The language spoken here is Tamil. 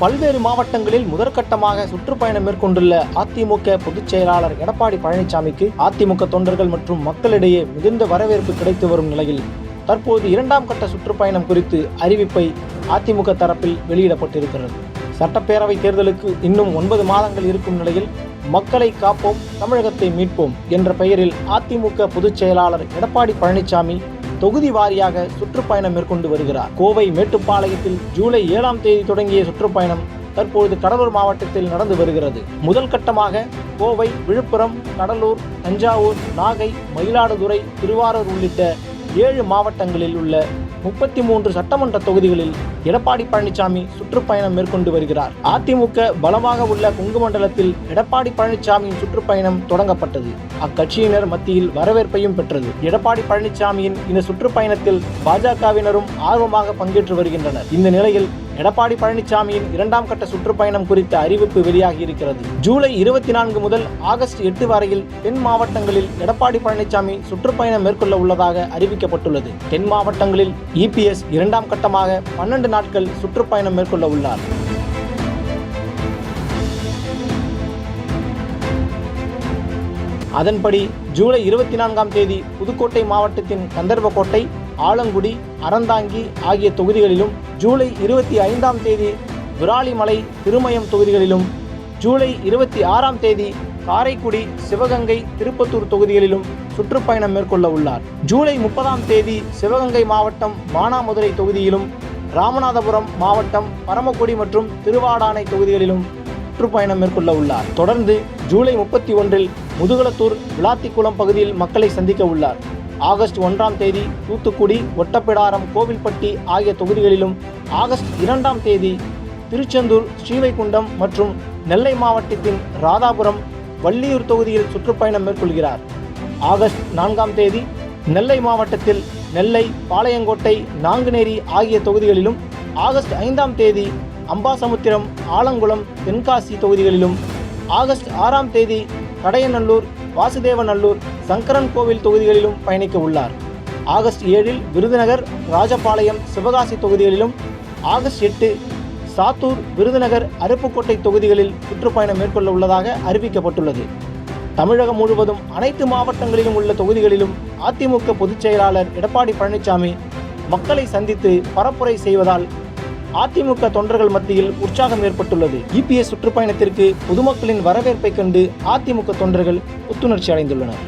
பல்வேறு மாவட்டங்களில் முதற்கட்டமாக சுற்றுப்பயணம் மேற்கொண்டுள்ள அதிமுக பொதுச் செயலாளர் எடப்பாடி பழனிசாமிக்கு அதிமுக தொண்டர்கள் மற்றும் மக்களிடையே மிகுந்த வரவேற்பு கிடைத்து வரும் நிலையில் தற்போது இரண்டாம் கட்ட சுற்றுப்பயணம் குறித்து அறிவிப்பை அதிமுக தரப்பில் வெளியிடப்பட்டிருக்கிறது. சட்டப்பேரவை தேர்தலுக்கு இன்னும் ஒன்பது மாதங்கள் இருக்கும் நிலையில் மக்களை காப்போம் தமிழகத்தை மீட்போம் என்ற பெயரில் அதிமுக பொதுச் செயலாளர் எடப்பாடி பழனிசாமி தொகுதி வாரியாக சுற்றுப்பயணம் மேற்கொண்டு வருகிறார். கோவை மேட்டுப்பாளையத்தில் ஜூலை ஏழாம் தேதி தொடங்கிய சுற்றுப்பயணம் தற்பொழுது கடலூர் மாவட்டத்தில் நடந்து வருகிறது. முதல் கட்டமாக கோவை விழுப்புரம் கடலூர் தஞ்சாவூர் நாகை மயிலாடுதுறை திருவாரூர் உள்ளிட்ட ஏழு மாவட்டங்களில் உள்ள முப்பத்தி மூன்று சட்டமன்ற தொகுதிகளில் எடப்பாடி பழனிசாமி சுற்றுப்பயணம் மேற்கொண்டு வருகிறார். அதிமுக பலமாக உள்ள குங்குமண்டலத்தில் எடப்பாடி பழனிசாமியின் சுற்றுப்பயணம் தொடங்கப்பட்டது. அக்கட்சியினர் மத்தியில் வரவேற்பையும் பெற்றது. எடப்பாடி பழனிசாமியின் இந்த சுற்றுப்பயணத்தில் பாஜகவினரும் ஆர்வமாக பங்கேற்று வருகின்றனர். இந்த நிலையில் எடப்பாடி பழனிசாமியின் இரண்டாம் கட்ட சுற்றுப்பயணம் குறித்த அறிவிப்பு வெளியாகி இருக்கிறது. ஜூலை இருபத்தி நான்கு முதல் ஆகஸ்ட் எட்டு வரையில் தென் மாவட்டங்களில் எடப்பாடி பழனிசாமி சுற்றுப்பயணம் மேற்கொள்ள உள்ளதாக அறிவிக்கப்பட்டுள்ளது. தென் மாவட்டங்களில் இபிஎஸ் இரண்டாம் கட்டமாக பன்னெண்டு நாட்கள் சுற்றுப்பயணம் மேற்கொள்ள உள்ளார். அதன்படி ஜூலை இருபத்தி நான்காம் தேதி புதுக்கோட்டை மாவட்டத்தின் கந்தர்வக்கோட்டை ஆலங்குடி அறந்தாங்கி ஆகிய தொகுதிகளிலும் ஜூலை இருபத்தி ஐந்தாம் தேதி விராலிமலை திருமயம் தொகுதிகளிலும் ஜூலை இருபத்தி ஆறாம் தேதி காரைக்குடி சிவகங்கை திருப்பத்தூர் தொகுதிகளிலும் சுற்றுப்பயணம் மேற்கொள்ள உள்ளார். ஜூலை முப்பதாம் தேதி சிவகங்கை மாவட்டம் மானாமதுரை தொகுதியிலும் ராமநாதபுரம் மாவட்டம் பரமக்குடி மற்றும் திருவாடானை தொகுதிகளிலும் சுற்றுப்பயணம் மேற்கொள்ள உள்ளார் தொடர்ந்து ஜூலை முப்பத்தி ஒன்றில் முதுகலத்தூர் விளாத்திக்குளம் பகுதியில் மக்களை சந்திக்க உள்ளார் ஆகஸ்ட் ஒன்றாம் தேதி தூத்துக்குடி ஒட்டப்பிடாரம் கோவில்பட்டி ஆகிய தொகுதிகளிலும் ஆகஸ்ட் இரண்டாம் தேதி திருச்செந்தூர் ஸ்ரீவைகுண்டம் மற்றும் நெல்லை மாவட்டத்தின் ராதாபுரம் வள்ளியூர் தொகுதியில் சுற்றுப்பயணம் மேற்கொள்கிறார். ஆகஸ்ட் நான்காம் தேதி நெல்லை மாவட்டத்தில் நெல்லை பாளையங்கோட்டை நாங்குநேரி ஆகிய தொகுதிகளிலும் ஆகஸ்ட் ஐந்தாம் தேதி அம்பாசமுத்திரம் ஆலங்குளம் தென்காசி தொகுதிகளிலும் ஆகஸ்ட் ஆறாம் தேதி கடையநல்லூர் வாசுதேவநல்லூர் சங்கரன் கோவில் தொகுதிகளிலும் பயணிக்க உள்ளார். ஆகஸ்ட் ஏழில் விருதுநகர் ராஜபாளையம் சிவகாசி தொகுதிகளிலும் ஆகஸ்ட் எட்டு சாத்தூர் விருதுநகர் அருப்புக்கோட்டை தொகுதிகளில் சுற்றுப்பயணம் மேற்கொள்ள உள்ளதாக அறிவிக்கப்பட்டுள்ளது. தமிழகம் முழுவதும் அனைத்து மாவட்டங்களிலும் உள்ள தொகுதிகளிலும் அதிமுக பொதுச் செயலாளர் எடப்பாடி பழனிசாமி மக்களை சந்தித்து பரப்புரை செய்வதால் அதிமுக தொண்டர்கள் மத்தியில் உற்சாகம் ஏற்பட்டுள்ளது. இபிஎஸ் சுற்றுப்பயணத்திற்கு பொதுமக்களின் வரவேற்பை கண்டு அதிமுக தொண்டர்கள் புத்துணர்ச்சி அடைந்துள்ளனர்.